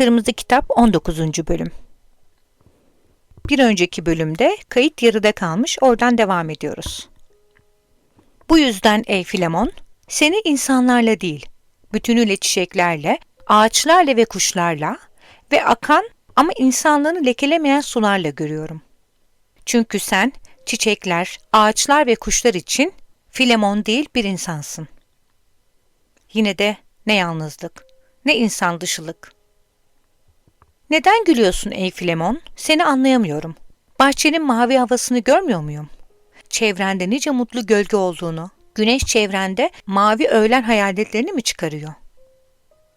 Kırmızı Kitap 19. Bölüm Bir önceki bölümde kayıt yarıda kalmış, oradan devam ediyoruz. Bu yüzden ey Filemon, seni insanlarla değil, bütünüyle çiçeklerle, ağaçlarla ve kuşlarla ve akan ama insanlığını lekelemeyen sularla görüyorum. Çünkü sen çiçekler, ağaçlar ve kuşlar için Filemon değil bir insansın. Yine de ne yalnızlık, ne insan dışılık. Neden gülüyorsun ey Filemon? Seni anlayamıyorum. Bahçenin mavi havasını görmüyor muyum? Çevrende nice mutlu gölge olduğunu, güneş çevrende mavi öğlen hayaletlerini mi çıkarıyor?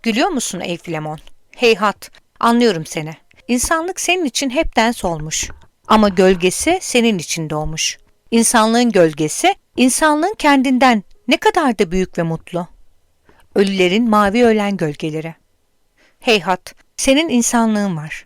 Gülüyor musun ey Filemon? Heyhat, anlıyorum seni. İnsanlık senin için hepten solmuş. Ama gölgesi senin için doğmuş. İnsanlığın gölgesi, insanlığın kendinden ne kadar da büyük ve mutlu. Ölülerin mavi ölen gölgeleri. Heyhat, senin insanlığın var.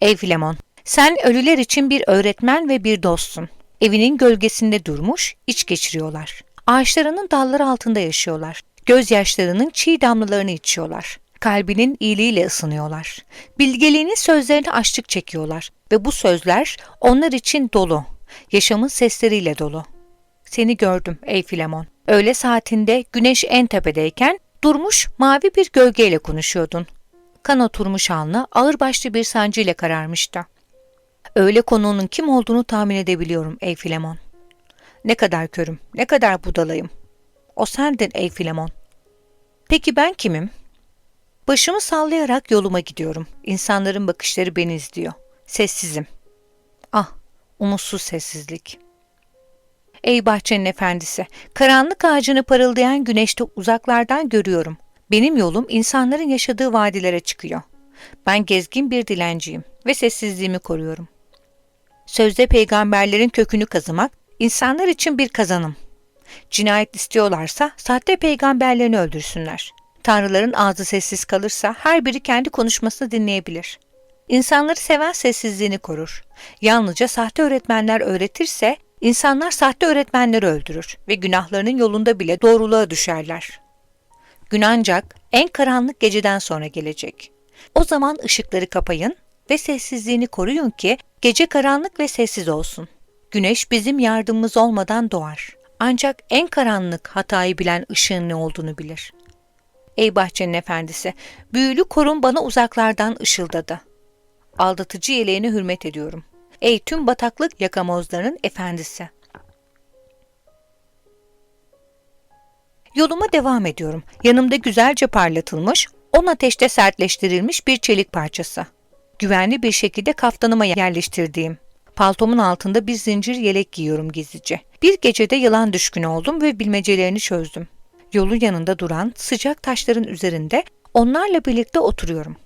Ey Filemon, sen ölüler için bir öğretmen ve bir dostsun. Evinin gölgesinde durmuş, iç geçiriyorlar. Ağaçlarının dalları altında yaşıyorlar. Gözyaşlarının çiğ damlalarını içiyorlar. Kalbinin iyiliğiyle ısınıyorlar. Bilgeliğinin sözlerini açlık çekiyorlar. Ve bu sözler onlar için dolu. Yaşamın sesleriyle dolu. Seni gördüm ey Filemon. Öğle saatinde güneş en tepedeyken durmuş mavi bir gölgeyle konuşuyordun kan oturmuş alnı ağırbaşlı bir sancı ile kararmıştı. Öyle konuğunun kim olduğunu tahmin edebiliyorum ey Filemon. Ne kadar körüm, ne kadar budalayım. O sendin ey Filemon. Peki ben kimim? Başımı sallayarak yoluma gidiyorum. İnsanların bakışları beni izliyor. Sessizim. Ah, umutsuz sessizlik. Ey bahçenin efendisi, karanlık ağacını parıldayan güneşte uzaklardan görüyorum. Benim yolum insanların yaşadığı vadilere çıkıyor. Ben gezgin bir dilenciyim ve sessizliğimi koruyorum. Sözde peygamberlerin kökünü kazımak, insanlar için bir kazanım. Cinayet istiyorlarsa sahte peygamberlerini öldürsünler. Tanrıların ağzı sessiz kalırsa her biri kendi konuşmasını dinleyebilir. İnsanları seven sessizliğini korur. Yalnızca sahte öğretmenler öğretirse insanlar sahte öğretmenleri öldürür ve günahlarının yolunda bile doğruluğa düşerler. Gün ancak en karanlık geceden sonra gelecek. O zaman ışıkları kapayın ve sessizliğini koruyun ki gece karanlık ve sessiz olsun. Güneş bizim yardımımız olmadan doğar. Ancak en karanlık hatayı bilen ışığın ne olduğunu bilir. Ey bahçenin efendisi, büyülü korun bana uzaklardan ışıldadı. Aldatıcı yeleğine hürmet ediyorum. Ey tüm bataklık yakamozlarının efendisi. Yoluma devam ediyorum. Yanımda güzelce parlatılmış, on ateşte sertleştirilmiş bir çelik parçası. Güvenli bir şekilde kaftanıma yerleştirdiğim. Paltomun altında bir zincir yelek giyiyorum gizlice. Bir gecede yılan düşkün oldum ve bilmecelerini çözdüm. Yolun yanında duran sıcak taşların üzerinde onlarla birlikte oturuyorum.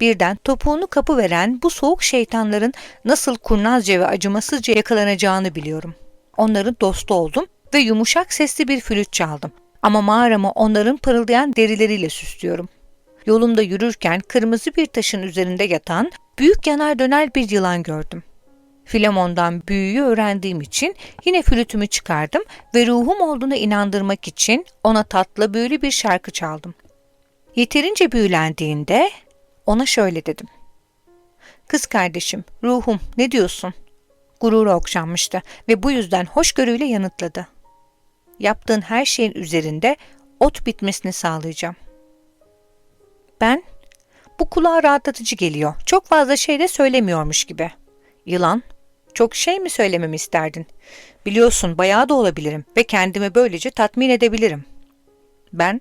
Birden topuğunu kapı veren bu soğuk şeytanların nasıl kurnazca ve acımasızca yakalanacağını biliyorum. Onların dostu oldum ve yumuşak sesli bir flüt çaldım. Ama mağaramı onların parıldayan derileriyle süslüyorum. Yolumda yürürken kırmızı bir taşın üzerinde yatan büyük yanar döner bir yılan gördüm. Filemon'dan büyüyü öğrendiğim için yine flütümü çıkardım ve ruhum olduğuna inandırmak için ona tatlı büyülü bir şarkı çaldım. Yeterince büyülendiğinde ona şöyle dedim. Kız kardeşim, ruhum ne diyorsun? Gururu okşanmıştı ve bu yüzden hoşgörüyle yanıtladı yaptığın her şeyin üzerinde ot bitmesini sağlayacağım. Ben, bu kulağa rahatlatıcı geliyor. Çok fazla şey de söylemiyormuş gibi. Yılan, çok şey mi söylememi isterdin? Biliyorsun bayağı da olabilirim ve kendimi böylece tatmin edebilirim. Ben,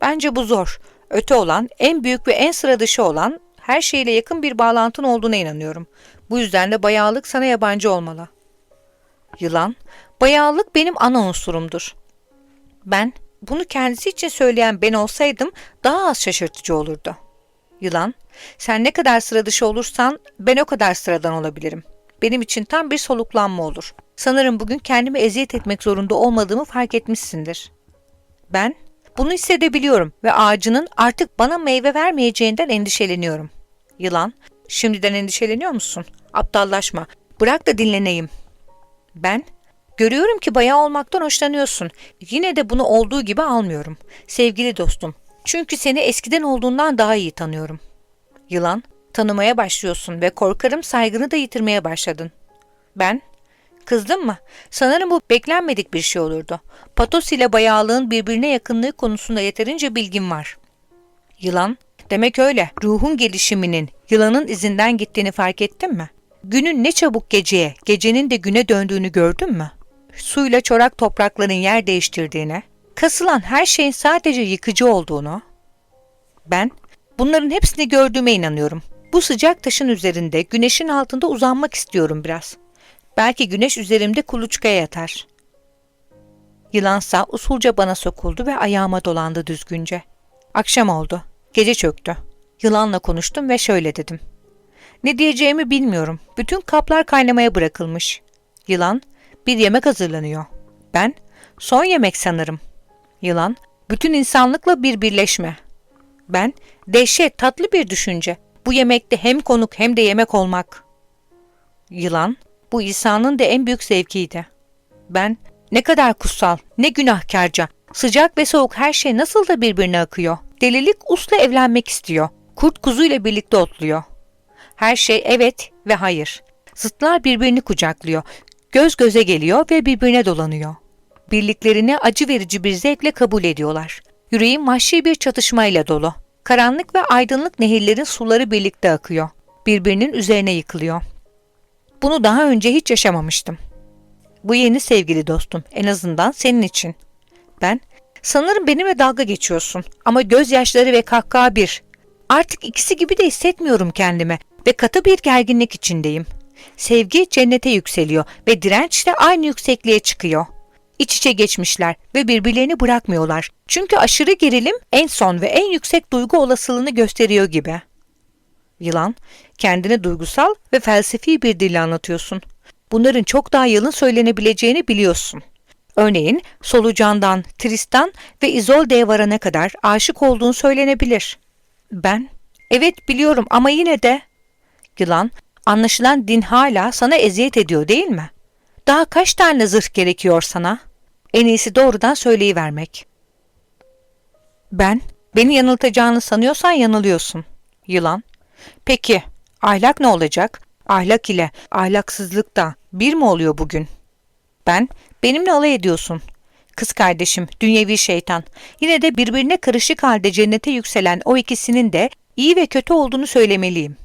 bence bu zor. Öte olan, en büyük ve en sıra dışı olan, her şeyle yakın bir bağlantın olduğuna inanıyorum. Bu yüzden de bayağılık sana yabancı olmalı. Yılan, Bayağılık benim ana unsurumdur. Ben, bunu kendisi için söyleyen ben olsaydım daha az şaşırtıcı olurdu. Yılan, sen ne kadar sıra dışı olursan ben o kadar sıradan olabilirim. Benim için tam bir soluklanma olur. Sanırım bugün kendimi eziyet etmek zorunda olmadığımı fark etmişsindir. Ben, bunu hissedebiliyorum ve ağacının artık bana meyve vermeyeceğinden endişeleniyorum. Yılan, şimdiden endişeleniyor musun? Aptallaşma, bırak da dinleneyim. Ben, Görüyorum ki bayağı olmaktan hoşlanıyorsun. Yine de bunu olduğu gibi almıyorum. Sevgili dostum, çünkü seni eskiden olduğundan daha iyi tanıyorum. Yılan, tanımaya başlıyorsun ve korkarım saygını da yitirmeye başladın. Ben, kızdın mı? Sanırım bu beklenmedik bir şey olurdu. Patos ile bayağılığın birbirine yakınlığı konusunda yeterince bilgim var. Yılan, demek öyle. Ruhun gelişiminin yılanın izinden gittiğini fark ettin mi? Günün ne çabuk geceye, gecenin de güne döndüğünü gördün mü? Suyla çorak toprakların yer değiştirdiğine, kasılan her şeyin sadece yıkıcı olduğunu. Ben bunların hepsini gördüğüme inanıyorum. Bu sıcak taşın üzerinde, güneşin altında uzanmak istiyorum biraz. Belki güneş üzerimde kuluçkaya yatar. Yılansa usulca bana sokuldu ve ayağıma dolandı düzgünce. Akşam oldu. Gece çöktü. Yılanla konuştum ve şöyle dedim. Ne diyeceğimi bilmiyorum. Bütün kaplar kaynamaya bırakılmış. Yılan, bir yemek hazırlanıyor. Ben, son yemek sanırım. Yılan, bütün insanlıkla bir birleşme. Ben, dehşet tatlı bir düşünce. Bu yemekte hem konuk hem de yemek olmak. Yılan, bu İsa'nın da en büyük zevkiydi. Ben, ne kadar kutsal, ne günahkarca, sıcak ve soğuk her şey nasıl da birbirine akıyor. Delilik usla evlenmek istiyor. Kurt kuzuyla birlikte otluyor. Her şey evet ve hayır. Zıtlar birbirini kucaklıyor. Göz göze geliyor ve birbirine dolanıyor. Birliklerini acı verici bir zevkle kabul ediyorlar. Yüreğim vahşi bir çatışmayla dolu. Karanlık ve aydınlık nehirlerin suları birlikte akıyor. Birbirinin üzerine yıkılıyor. Bunu daha önce hiç yaşamamıştım. Bu yeni sevgili dostum, en azından senin için. Ben, sanırım benimle dalga geçiyorsun ama gözyaşları ve kahkaha bir. Artık ikisi gibi de hissetmiyorum kendime ve katı bir gerginlik içindeyim. Sevgi cennete yükseliyor ve direnç de aynı yüksekliğe çıkıyor. İç içe geçmişler ve birbirlerini bırakmıyorlar. Çünkü aşırı gerilim en son ve en yüksek duygu olasılığını gösteriyor gibi. Yılan, kendini duygusal ve felsefi bir dille anlatıyorsun. Bunların çok daha yalın söylenebileceğini biliyorsun. Örneğin solucandan, Tristan ve İzolde'ye varana kadar aşık olduğun söylenebilir. Ben, evet biliyorum ama yine de... Yılan, anlaşılan din hala sana eziyet ediyor değil mi? Daha kaç tane zırh gerekiyor sana? En iyisi doğrudan söyleyivermek. Ben, beni yanıltacağını sanıyorsan yanılıyorsun. Yılan, peki ahlak ne olacak? Ahlak ile ahlaksızlık da bir mi oluyor bugün? Ben, benimle alay ediyorsun. Kız kardeşim, dünyevi şeytan. Yine de birbirine karışık halde cennete yükselen o ikisinin de iyi ve kötü olduğunu söylemeliyim.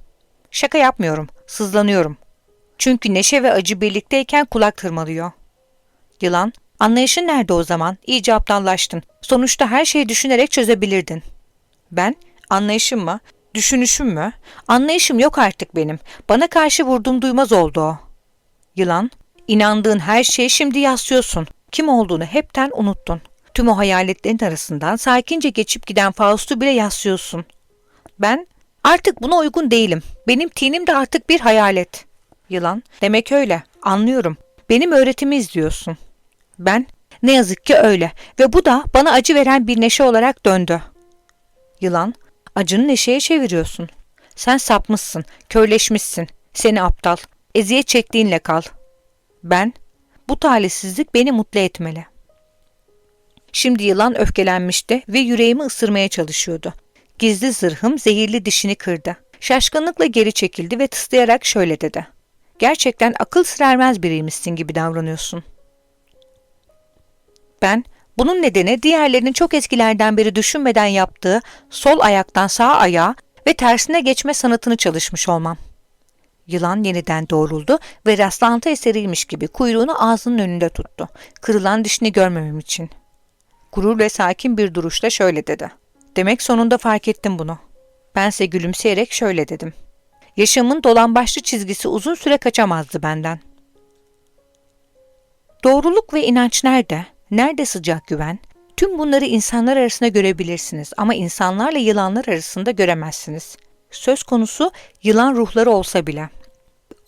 Şaka yapmıyorum, sızlanıyorum. Çünkü neşe ve acı birlikteyken kulak tırmalıyor. Yılan, anlayışın nerede o zaman? İyice aptallaştın. Sonuçta her şeyi düşünerek çözebilirdin. Ben, anlayışım mı? Düşünüşüm mü? Anlayışım yok artık benim. Bana karşı vurduğum duymaz oldu o. Yılan, inandığın her şeyi şimdi yaslıyorsun. Kim olduğunu hepten unuttun. Tüm o hayaletlerin arasından sakince geçip giden Faust'u bile yaslıyorsun. Ben artık buna uygun değilim. Benim tinim de artık bir hayalet. Yılan, demek öyle. Anlıyorum. Benim öğretimi izliyorsun. Ben, ne yazık ki öyle ve bu da bana acı veren bir neşe olarak döndü. Yılan, acını neşeye çeviriyorsun. Sen sapmışsın, körleşmişsin. Seni aptal, eziyet çektiğinle kal. Ben, bu talihsizlik beni mutlu etmeli. Şimdi yılan öfkelenmişti ve yüreğimi ısırmaya çalışıyordu. Gizli zırhım zehirli dişini kırdı. Şaşkınlıkla geri çekildi ve tıslayarak şöyle dedi. Gerçekten akıl sır biriymişsin gibi davranıyorsun. Ben, bunun nedeni diğerlerinin çok eskilerden beri düşünmeden yaptığı sol ayaktan sağ ayağa ve tersine geçme sanatını çalışmış olmam. Yılan yeniden doğruldu ve rastlantı eseriymiş gibi kuyruğunu ağzının önünde tuttu. Kırılan dişini görmemem için. Gurur ve sakin bir duruşla şöyle dedi. Demek sonunda fark ettim bunu. Bense gülümseyerek şöyle dedim. Yaşamın dolambaçlı çizgisi uzun süre kaçamazdı benden. Doğruluk ve inanç nerede? Nerede sıcak güven? Tüm bunları insanlar arasında görebilirsiniz ama insanlarla yılanlar arasında göremezsiniz. Söz konusu yılan ruhları olsa bile.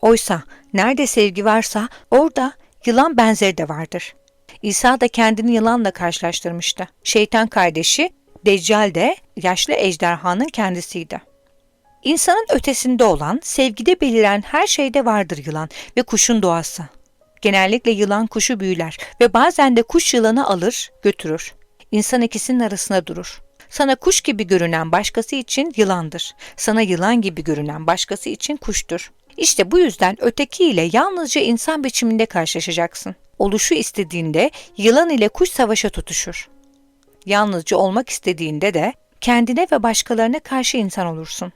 Oysa nerede sevgi varsa orada yılan benzeri de vardır. İsa da kendini yılanla karşılaştırmıştı. Şeytan kardeşi Deccal de yaşlı ejderhanın kendisiydi. İnsanın ötesinde olan, sevgide beliren her şeyde vardır yılan ve kuşun doğası. Genellikle yılan kuşu büyüler ve bazen de kuş yılanı alır, götürür. İnsan ikisinin arasında durur. Sana kuş gibi görünen başkası için yılandır. Sana yılan gibi görünen başkası için kuştur. İşte bu yüzden öteki ile yalnızca insan biçiminde karşılaşacaksın. Oluşu istediğinde yılan ile kuş savaşa tutuşur. Yalnızca olmak istediğinde de kendine ve başkalarına karşı insan olursun.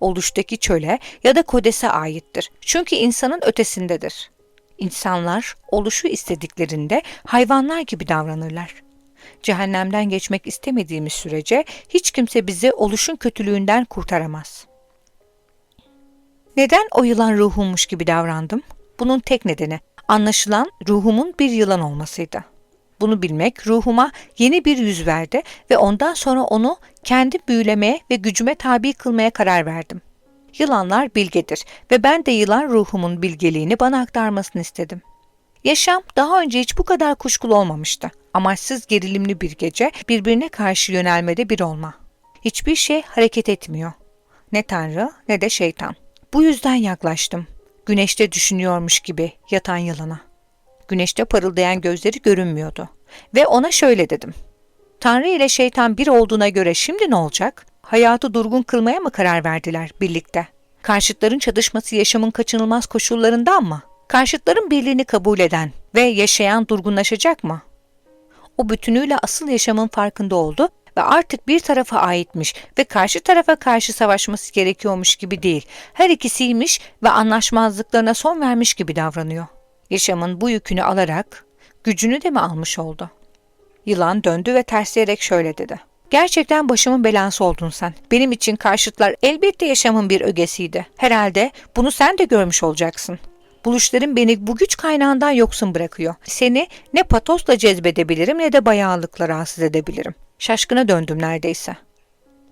Oluştaki çöle ya da kodese aittir. Çünkü insanın ötesindedir. İnsanlar oluşu istediklerinde hayvanlar gibi davranırlar. Cehennemden geçmek istemediğimiz sürece hiç kimse bizi oluşun kötülüğünden kurtaramaz. Neden o yılan ruhummuş gibi davrandım? Bunun tek nedeni anlaşılan ruhumun bir yılan olmasıydı. Bunu bilmek ruhuma yeni bir yüz verdi ve ondan sonra onu kendi büyülemeye ve gücüme tabi kılmaya karar verdim. Yılanlar bilgedir ve ben de yılan ruhumun bilgeliğini bana aktarmasını istedim. Yaşam daha önce hiç bu kadar kuşkulu olmamıştı. Amaçsız gerilimli bir gece, birbirine karşı yönelmede bir olma. Hiçbir şey hareket etmiyor. Ne tanrı ne de şeytan. Bu yüzden yaklaştım. Güneşte düşünüyormuş gibi yatan yılana. Güneşte parıldayan gözleri görünmüyordu. Ve ona şöyle dedim. Tanrı ile şeytan bir olduğuna göre şimdi ne olacak? Hayatı durgun kılmaya mı karar verdiler birlikte? Karşıtların çatışması yaşamın kaçınılmaz koşullarından mı? Karşıtların birliğini kabul eden ve yaşayan durgunlaşacak mı? O bütünüyle asıl yaşamın farkında oldu ve artık bir tarafa aitmiş ve karşı tarafa karşı savaşması gerekiyormuş gibi değil. Her ikisiymiş ve anlaşmazlıklarına son vermiş gibi davranıyor. Yaşamın bu yükünü alarak gücünü de mi almış oldu? Yılan döndü ve tersleyerek şöyle dedi. Gerçekten başımın belası oldun sen. Benim için karşıtlar elbette yaşamın bir ögesiydi. Herhalde bunu sen de görmüş olacaksın. Buluşların beni bu güç kaynağından yoksun bırakıyor. Seni ne patosla cezbedebilirim ne de bayağılıkla rahatsız edebilirim. Şaşkına döndüm neredeyse.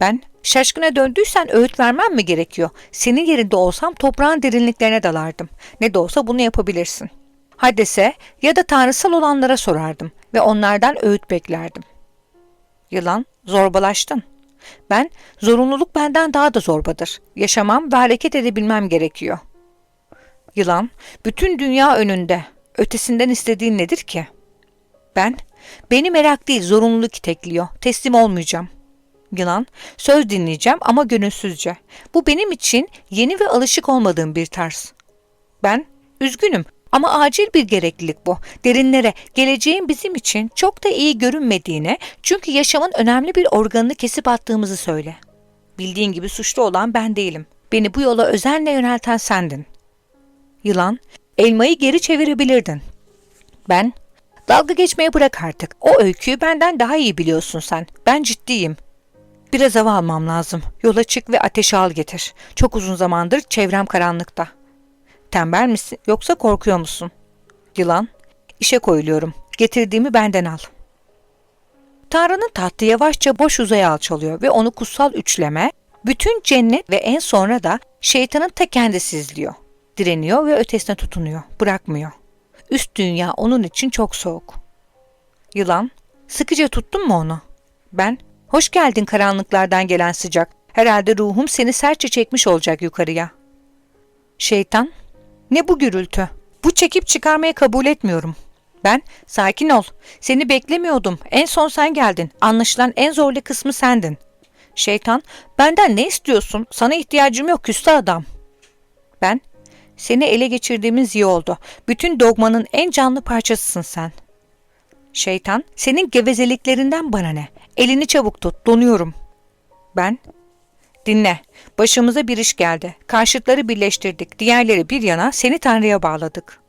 Ben, şaşkına döndüysen öğüt vermem mi gerekiyor? Senin yerinde olsam toprağın derinliklerine dalardım. Ne de olsa bunu yapabilirsin. Hadese ya da tanrısal olanlara sorardım ve onlardan öğüt beklerdim. Yılan, zorbalaştın. Ben, zorunluluk benden daha da zorbadır. Yaşamam ve hareket edebilmem gerekiyor. Yılan, bütün dünya önünde. Ötesinden istediğin nedir ki? Ben, beni merak değil zorunluluk itekliyor. Teslim olmayacağım. Yılan, söz dinleyeceğim ama gönülsüzce. Bu benim için yeni ve alışık olmadığım bir tarz. Ben, üzgünüm ama acil bir gereklilik bu. Derinlere, geleceğin bizim için çok da iyi görünmediğine, çünkü yaşamın önemli bir organını kesip attığımızı söyle. Bildiğin gibi suçlu olan ben değilim. Beni bu yola özenle yönelten sendin. Yılan, elmayı geri çevirebilirdin. Ben, dalga geçmeye bırak artık. O öyküyü benden daha iyi biliyorsun sen. Ben ciddiyim. Biraz hava almam lazım. Yola çık ve ateşi al getir. Çok uzun zamandır çevrem karanlıkta. Tembel misin yoksa korkuyor musun? Yılan, işe koyuluyorum. Getirdiğimi benden al. Tanrı'nın tahtı yavaşça boş uzaya alçalıyor ve onu kutsal üçleme, bütün cennet ve en sonra da şeytanın ta kendisi izliyor. Direniyor ve ötesine tutunuyor, bırakmıyor. Üst dünya onun için çok soğuk. Yılan, sıkıca tuttun mu onu? Ben, hoş geldin karanlıklardan gelen sıcak. Herhalde ruhum seni sertçe çekmiş olacak yukarıya. Şeytan, ne bu gürültü? Bu çekip çıkarmaya kabul etmiyorum. Ben, sakin ol. Seni beklemiyordum. En son sen geldin. Anlaşılan en zorlu kısmı sendin. Şeytan, benden ne istiyorsun? Sana ihtiyacım yok küstah adam. Ben, seni ele geçirdiğimiz iyi oldu. Bütün dogmanın en canlı parçasısın sen. Şeytan, senin gevezeliklerinden bana ne? Elini çabuk tut, donuyorum. Ben, dinle. Başımıza bir iş geldi. Karşıtları birleştirdik. Diğerleri bir yana seni Tanrı'ya bağladık.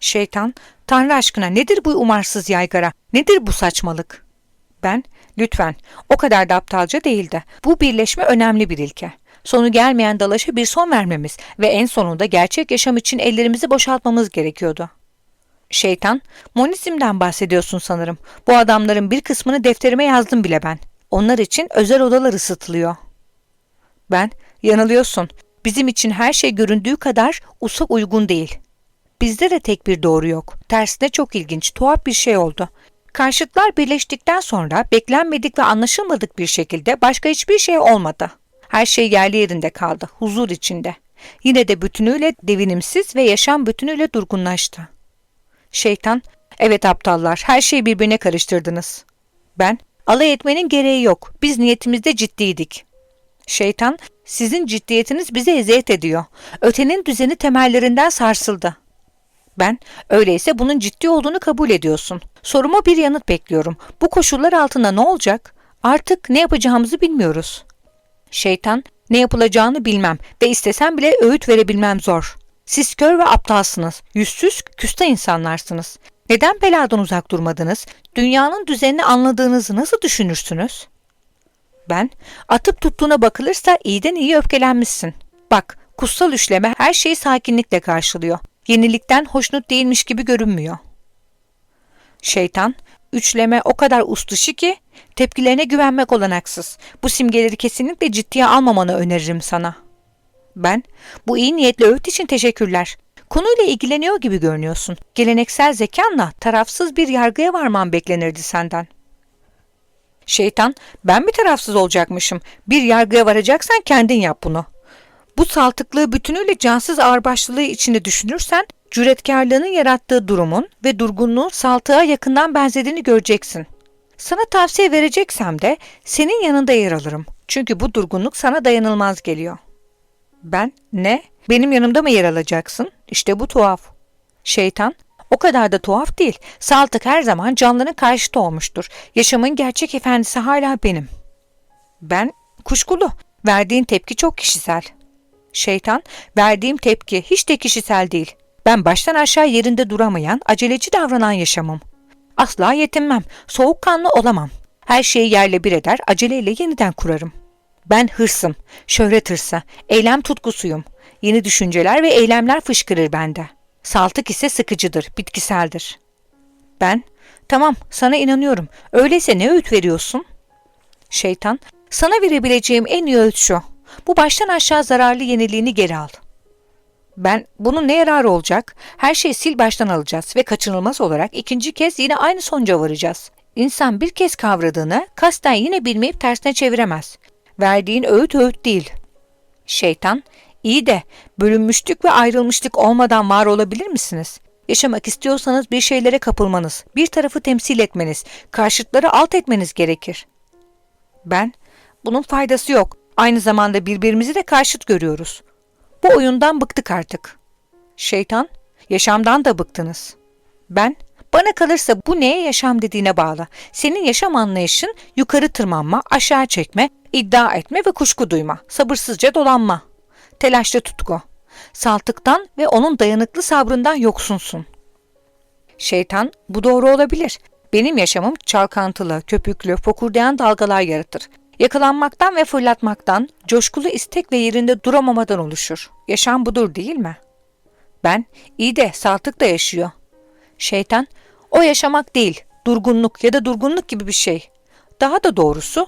Şeytan, Tanrı aşkına nedir bu umarsız yaygara? Nedir bu saçmalık? Ben, lütfen, o kadar da aptalca değildi. Bu birleşme önemli bir ilke. Sonu gelmeyen dalaşa bir son vermemiz ve en sonunda gerçek yaşam için ellerimizi boşaltmamız gerekiyordu. Şeytan, monizmden bahsediyorsun sanırım. Bu adamların bir kısmını defterime yazdım bile ben. Onlar için özel odalar ısıtılıyor. Ben, yanılıyorsun. Bizim için her şey göründüğü kadar usa uygun değil. Bizde de tek bir doğru yok. Tersine çok ilginç, tuhaf bir şey oldu. Karşıtlar birleştikten sonra beklenmedik ve anlaşılmadık bir şekilde başka hiçbir şey olmadı. Her şey yerli yerinde kaldı, huzur içinde. Yine de bütünüyle devinimsiz ve yaşam bütünüyle durgunlaştı. Şeytan, evet aptallar, her şeyi birbirine karıştırdınız. Ben, Alay etmenin gereği yok. Biz niyetimizde ciddiydik. Şeytan, sizin ciddiyetiniz bize eziyet ediyor. Ötenin düzeni temellerinden sarsıldı. Ben, öyleyse bunun ciddi olduğunu kabul ediyorsun. Soruma bir yanıt bekliyorum. Bu koşullar altında ne olacak? Artık ne yapacağımızı bilmiyoruz. Şeytan, ne yapılacağını bilmem ve istesem bile öğüt verebilmem zor. Siz kör ve aptalsınız, yüzsüz, küste insanlarsınız. Neden beladan uzak durmadınız? Dünyanın düzenini anladığınızı nasıl düşünürsünüz? Ben, atıp tuttuğuna bakılırsa iyiden iyi öfkelenmişsin. Bak, kutsal üçleme her şeyi sakinlikle karşılıyor. Yenilikten hoşnut değilmiş gibi görünmüyor. Şeytan, üçleme o kadar ustışı ki tepkilerine güvenmek olanaksız. Bu simgeleri kesinlikle ciddiye almamanı öneririm sana. Ben, bu iyi niyetli öğüt için teşekkürler. Konuyla ilgileniyor gibi görünüyorsun. Geleneksel zekanla tarafsız bir yargıya varman beklenirdi senden. Şeytan, ben mi tarafsız olacakmışım? Bir yargıya varacaksan kendin yap bunu. Bu saltıklığı bütünüyle cansız ağırbaşlılığı içinde düşünürsen, cüretkarlığının yarattığı durumun ve durgunluğun saltığa yakından benzediğini göreceksin. Sana tavsiye vereceksem de senin yanında yer alırım. Çünkü bu durgunluk sana dayanılmaz geliyor. Ben, ne? Benim yanımda mı yer alacaksın? İşte bu tuhaf. Şeytan, o kadar da tuhaf değil. Saltık her zaman canların karşıtı olmuştur. Yaşamın gerçek efendisi hala benim. Ben, kuşkulu. Verdiğin tepki çok kişisel. Şeytan, verdiğim tepki hiç de kişisel değil. Ben baştan aşağı yerinde duramayan, aceleci davranan yaşamım. Asla yetinmem, soğukkanlı olamam. Her şeyi yerle bir eder, aceleyle yeniden kurarım. Ben hırsım, şöhret hırsı, eylem tutkusuyum. Yeni düşünceler ve eylemler fışkırır bende. Saltık ise sıkıcıdır, bitkiseldir. Ben, tamam sana inanıyorum. Öyleyse ne öğüt veriyorsun? Şeytan, sana verebileceğim en iyi öğüt şu. Bu baştan aşağı zararlı yeniliğini geri al. Ben, bunun ne yararı olacak? Her şeyi sil baştan alacağız ve kaçınılmaz olarak ikinci kez yine aynı sonuca varacağız. İnsan bir kez kavradığını kasten yine bilmeyip tersine çeviremez. Verdiğin öğüt öğüt değil. Şeytan, iyi de bölünmüşlük ve ayrılmışlık olmadan var olabilir misiniz? Yaşamak istiyorsanız bir şeylere kapılmanız, bir tarafı temsil etmeniz, karşıtları alt etmeniz gerekir. Ben, bunun faydası yok. Aynı zamanda birbirimizi de karşıt görüyoruz. Bu oyundan bıktık artık. Şeytan, yaşamdan da bıktınız. Ben, bana kalırsa bu neye yaşam dediğine bağlı. Senin yaşam anlayışın yukarı tırmanma, aşağı çekme, iddia etme ve kuşku duyma, sabırsızca dolanma. Telaşlı tutku. Saltıktan ve onun dayanıklı sabrından yoksunsun. Şeytan, bu doğru olabilir. Benim yaşamım çalkantılı, köpüklü, fokurdayan dalgalar yaratır. Yakalanmaktan ve fırlatmaktan, coşkulu istek ve yerinde duramamadan oluşur. Yaşam budur değil mi? Ben, iyi de saltık da yaşıyor. Şeytan, o yaşamak değil, durgunluk ya da durgunluk gibi bir şey. Daha da doğrusu,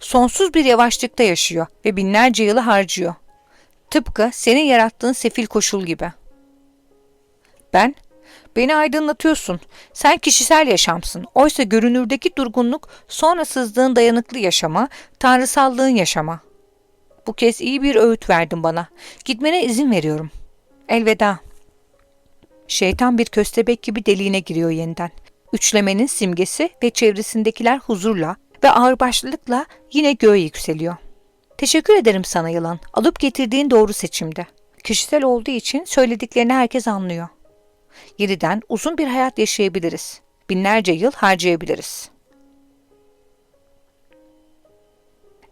sonsuz bir yavaşlıkta yaşıyor ve binlerce yılı harcıyor. Tıpkı senin yarattığın sefil koşul gibi. Ben, beni aydınlatıyorsun. Sen kişisel yaşamsın. Oysa görünürdeki durgunluk sonra sızdığın dayanıklı yaşama, tanrısallığın yaşama. Bu kez iyi bir öğüt verdin bana. Gitmene izin veriyorum. Elveda. Şeytan bir köstebek gibi deliğine giriyor yeniden. Üçlemenin simgesi ve çevresindekiler huzurla ve ağırbaşlılıkla yine göğe yükseliyor. Teşekkür ederim sana yılan. Alıp getirdiğin doğru seçimde. Kişisel olduğu için söylediklerini herkes anlıyor. Yeniden uzun bir hayat yaşayabiliriz. Binlerce yıl harcayabiliriz.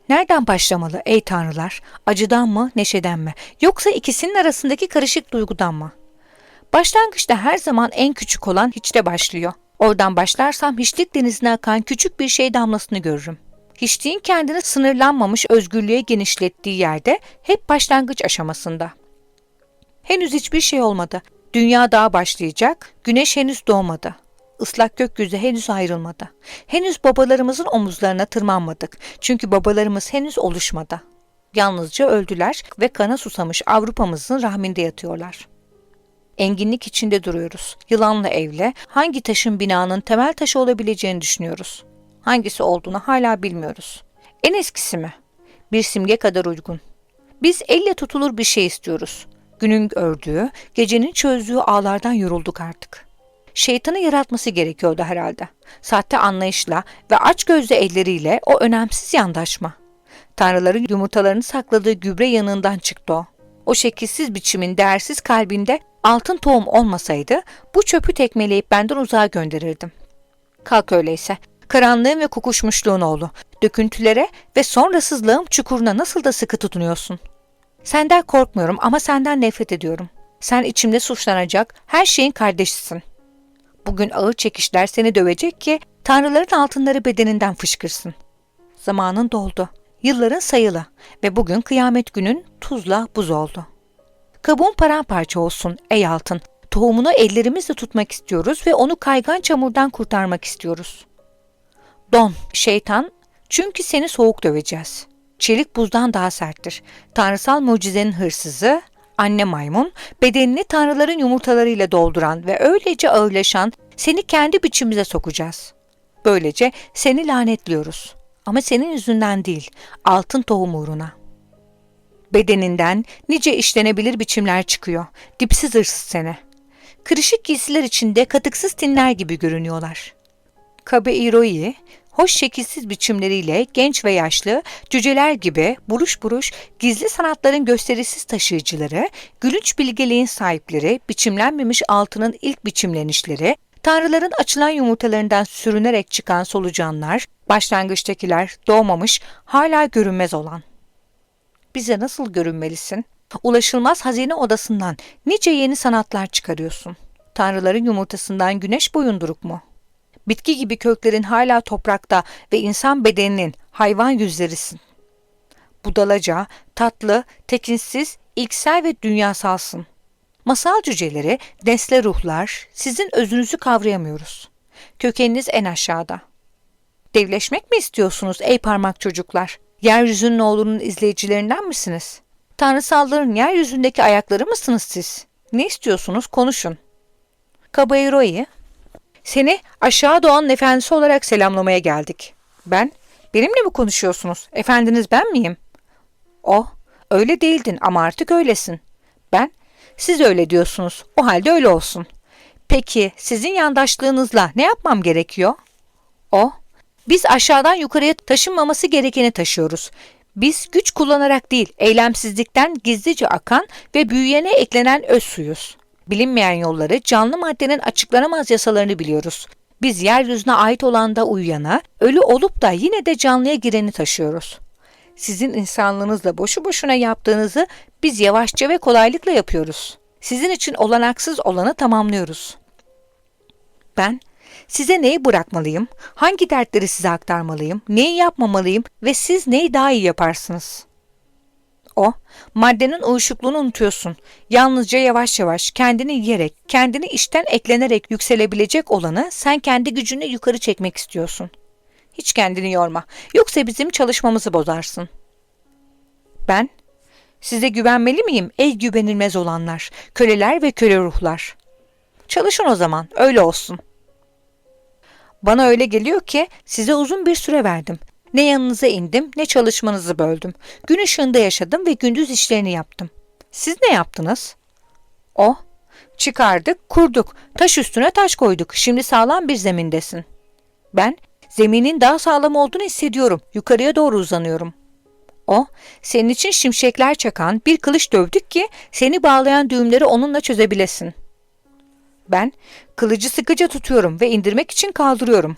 Nereden başlamalı ey tanrılar? Acıdan mı, neşeden mi? Yoksa ikisinin arasındaki karışık duygudan mı? Başlangıçta her zaman en küçük olan hiçte başlıyor. Oradan başlarsam hiçlik denizine akan küçük bir şey damlasını görürüm. Hiçliğin kendini sınırlanmamış özgürlüğe genişlettiği yerde hep başlangıç aşamasında. Henüz hiçbir şey olmadı. Dünya daha başlayacak, güneş henüz doğmadı. Islak gökyüzü henüz ayrılmadı. Henüz babalarımızın omuzlarına tırmanmadık. Çünkü babalarımız henüz oluşmadı. Yalnızca öldüler ve kana susamış Avrupa'mızın rahminde yatıyorlar. Enginlik içinde duruyoruz. Yılanla evle hangi taşın binanın temel taşı olabileceğini düşünüyoruz. Hangisi olduğunu hala bilmiyoruz. En eskisi mi? Bir simge kadar uygun. Biz elle tutulur bir şey istiyoruz. Günün ördüğü, gecenin çözdüğü ağlardan yorulduk artık. şeytanı yaratması gerekiyordu herhalde. Sahte anlayışla ve açgözlü elleriyle o önemsiz yandaşma. Tanrıların yumurtalarını sakladığı gübre yanından çıktı o. O şekilsiz biçimin değersiz kalbinde altın tohum olmasaydı bu çöpü tekmeleyip benden uzağa gönderirdim. Kalk öyleyse. Karanlığın ve kokuşmuşluğun oğlu. Döküntülere ve sonrasız lağım çukuruna nasıl da sıkı tutunuyorsun. Senden korkmuyorum ama senden nefret ediyorum. Sen içimde suçlanacak her şeyin kardeşisin. Bugün ağır çekişler seni dövecek ki tanrıların altınları bedeninden fışkırsın. Zamanın doldu. Yılların sayılı ve bugün kıyamet günün tuzla buz oldu. Kabuğun paramparça olsun ey altın. Tohumunu ellerimizle tutmak istiyoruz ve onu kaygan çamurdan kurtarmak istiyoruz. Don, şeytan, çünkü seni soğuk döveceğiz. Çelik buzdan daha serttir. Tanrısal mucizenin hırsızı, anne maymun, bedenini tanrıların yumurtalarıyla dolduran ve öylece ağırlaşan seni kendi biçimimize sokacağız. Böylece seni lanetliyoruz. Ama senin yüzünden değil, altın tohum uğruna. Bedeninden nice işlenebilir biçimler çıkıyor. Dipsiz hırsız seni. Kırışık giysiler içinde katıksız tinler gibi görünüyorlar. Kabe Iroi, hoş şekilsiz biçimleriyle genç ve yaşlı, cüceler gibi buruş buruş gizli sanatların gösterisiz taşıyıcıları, gülünç bilgeliğin sahipleri, biçimlenmemiş altının ilk biçimlenişleri, tanrıların açılan yumurtalarından sürünerek çıkan solucanlar, başlangıçtakiler, doğmamış, hala görünmez olan. Bize nasıl görünmelisin? Ulaşılmaz hazine odasından nice yeni sanatlar çıkarıyorsun. Tanrıların yumurtasından güneş boyunduruk mu? Bitki gibi köklerin hala toprakta ve insan bedeninin hayvan yüzlerisin. Budalaca, tatlı, tekinsiz, ilksel ve dünyasalsın. Masal cüceleri, nesle ruhlar, sizin özünüzü kavrayamıyoruz. Kökeniniz en aşağıda. Devleşmek mi istiyorsunuz ey parmak çocuklar? Yeryüzünün oğlunun izleyicilerinden misiniz? Tanrısalların yeryüzündeki ayakları mısınız siz? Ne istiyorsunuz konuşun. Kabairoi, seni aşağı doğan efendisi olarak selamlamaya geldik. Ben, benimle mi konuşuyorsunuz? Efendiniz ben miyim? O, öyle değildin ama artık öylesin. Ben, siz öyle diyorsunuz. O halde öyle olsun. Peki sizin yandaşlığınızla ne yapmam gerekiyor? O, biz aşağıdan yukarıya taşınmaması gerekeni taşıyoruz. Biz güç kullanarak değil, eylemsizlikten gizlice akan ve büyüyene eklenen öz suyuz. Bilinmeyen yolları, canlı maddenin açıklanamaz yasalarını biliyoruz. Biz yeryüzüne ait olan da uyuyana, ölü olup da yine de canlıya gireni taşıyoruz. Sizin insanlığınızla boşu boşuna yaptığınızı biz yavaşça ve kolaylıkla yapıyoruz. Sizin için olanaksız olanı tamamlıyoruz. Ben size neyi bırakmalıyım? Hangi dertleri size aktarmalıyım? Neyi yapmamalıyım? Ve siz neyi daha iyi yaparsınız? O, maddenin uyuşukluğunu unutuyorsun. Yalnızca yavaş yavaş kendini yiyerek, kendini işten eklenerek yükselebilecek olanı sen kendi gücünle yukarı çekmek istiyorsun. Hiç kendini yorma. Yoksa bizim çalışmamızı bozarsın. Ben, size güvenmeli miyim ey güvenilmez olanlar, köleler ve köle ruhlar? Çalışın o zaman, öyle olsun. Bana öyle geliyor ki size uzun bir süre verdim. Ne yanınıza indim ne çalışmanızı böldüm. Gün ışığında yaşadım ve gündüz işlerini yaptım. Siz ne yaptınız? O, çıkardık, kurduk, taş üstüne taş koyduk. Şimdi sağlam bir zemindesin. Ben, zeminin daha sağlam olduğunu hissediyorum. Yukarıya doğru uzanıyorum. O, senin için şimşekler çakan bir kılıç dövdük ki seni bağlayan düğümleri onunla çözebilesin. Ben, kılıcı sıkıca tutuyorum ve indirmek için kaldırıyorum.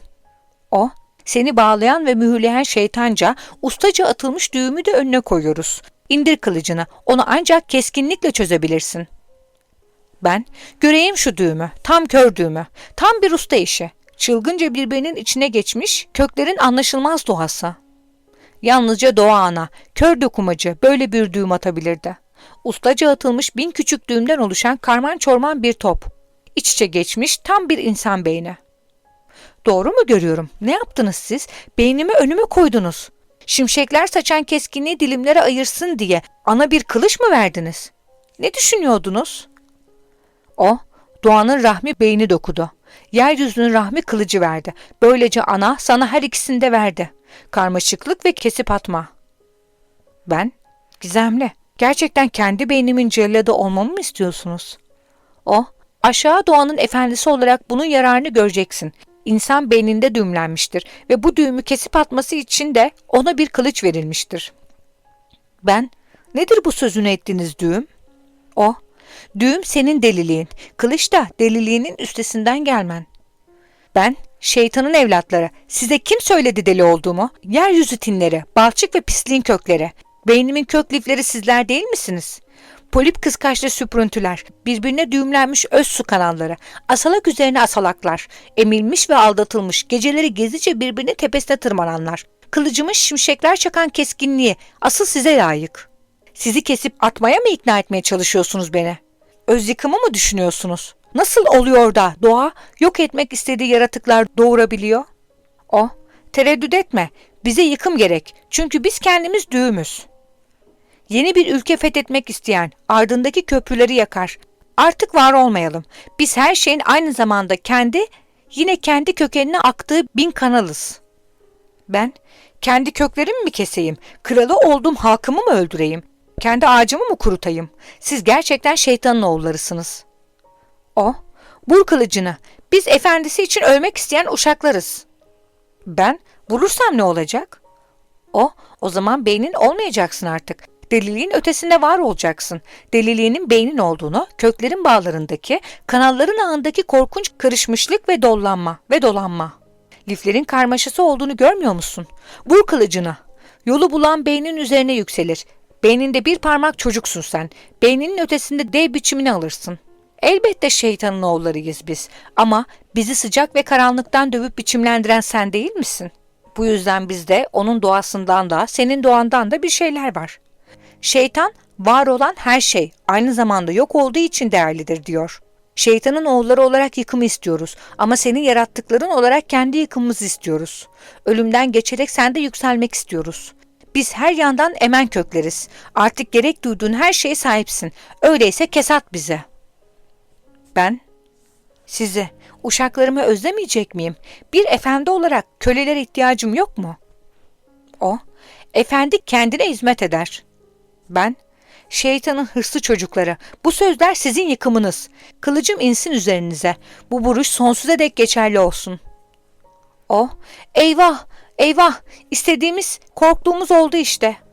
O, seni bağlayan ve mühürleyen şeytanca ustaca atılmış düğümü de önüne koyuyoruz. İndir kılıcını, onu ancak keskinlikle çözebilirsin. Ben, göreyim şu düğümü, tam kör düğümü, tam bir usta işi. Çılgınca birbirinin içine geçmiş, köklerin anlaşılmaz doğası. Yalnızca doğa ana, kör dokumacı böyle bir düğüm atabilirdi. Ustaca atılmış bin küçük düğümden oluşan karman çorman bir top. İç içe geçmiş tam bir insan beyni. Doğru mu görüyorum? Ne yaptınız siz? Beynimi önüme koydunuz. Şimşekler saçan keskinliği dilimlere ayırsın diye ana bir kılıç mı verdiniz? Ne düşünüyordunuz? O, doğanın rahmi beyni dokudu. Yeryüzünün rahmi kılıcı verdi. Böylece ana sana her ikisini de verdi. Karmaşıklık ve kesip atma. Ben, gizemli. Gerçekten kendi beynimin celladı olmamı mı istiyorsunuz? O, Aşağı doğanın efendisi olarak bunun yararını göreceksin. İnsan beyninde düğümlenmiştir ve bu düğümü kesip atması için de ona bir kılıç verilmiştir. Ben, nedir bu sözünü ettiğiniz düğüm? O, düğüm senin deliliğin, kılıç da deliliğinin üstesinden gelmen. Ben, şeytanın evlatları, size kim söyledi deli olduğumu? Yeryüzü tinleri, balçık ve pisliğin kökleri. Beynimin kök lifleri sizler değil misiniz? Polip kıskaçlı süprüntüler, birbirine düğümlenmiş öz su kanalları, asalak üzerine asalaklar, emilmiş ve aldatılmış, geceleri gezice birbirine tepesine tırmananlar. Kılıcımın şimşekler çakan keskinliği asıl size layık. Sizi kesip atmaya mı ikna etmeye çalışıyorsunuz beni? Öz yıkımı mı düşünüyorsunuz? Nasıl oluyor da doğa yok etmek istediği yaratıklar doğurabiliyor? O, tereddüt etme. Bize yıkım gerek. Çünkü biz kendimiz düğümüz. Yeni bir ülke fethetmek isteyen ardındaki köprüleri yakar. Artık var olmayalım. Biz her şeyin aynı zamanda kendi, yine kendi kökenine aktığı bin kanalız. Ben kendi köklerimi mi keseyim? Kralı olduğum halkımı mı öldüreyim? Kendi ağacımı mı kurutayım? Siz gerçekten şeytanın oğullarısınız. O, vur kılıcını. Biz efendisi için ölmek isteyen uşaklarız. Ben, vurursam ne olacak? O, o zaman beynin olmayacaksın artık. Deliliğin ötesinde var olacaksın. Deliliğinin beynin olduğunu, köklerin bağlarındaki, kanalların ağındaki korkunç karışmışlık ve dollanma ve dolanma. Liflerin karmaşası olduğunu görmüyor musun? Vur kılıcını. Yolu bulan beynin üzerine yükselir. Beyninde bir parmak çocuksun sen. Beyninin ötesinde dev biçimini alırsın. Elbette şeytanın oğullarıyız biz. Ama bizi sıcak ve karanlıktan dövüp biçimlendiren sen değil misin? Bu yüzden bizde onun doğasından da senin doğandan da bir şeyler var. Şeytan var olan her şey aynı zamanda yok olduğu için değerlidir diyor. Şeytanın oğulları olarak yıkımı istiyoruz ama senin yarattıkların olarak kendi yıkımımızı istiyoruz. Ölümden geçerek sende yükselmek istiyoruz. Biz her yandan emen kökleriz. Artık gerek duyduğun her şeye sahipsin. Öyleyse kesat bize. Ben sizi, uşaklarımı özlemeyecek miyim? Bir efendi olarak kölelere ihtiyacım yok mu? O, efendi kendine hizmet eder. Ben, şeytanın hırslı çocukları. Bu sözler sizin yıkımınız. Kılıcım insin üzerinize. Bu vuruş sonsuza dek geçerli olsun. O, eyvah, eyvah, istediğimiz, korktuğumuz oldu işte.''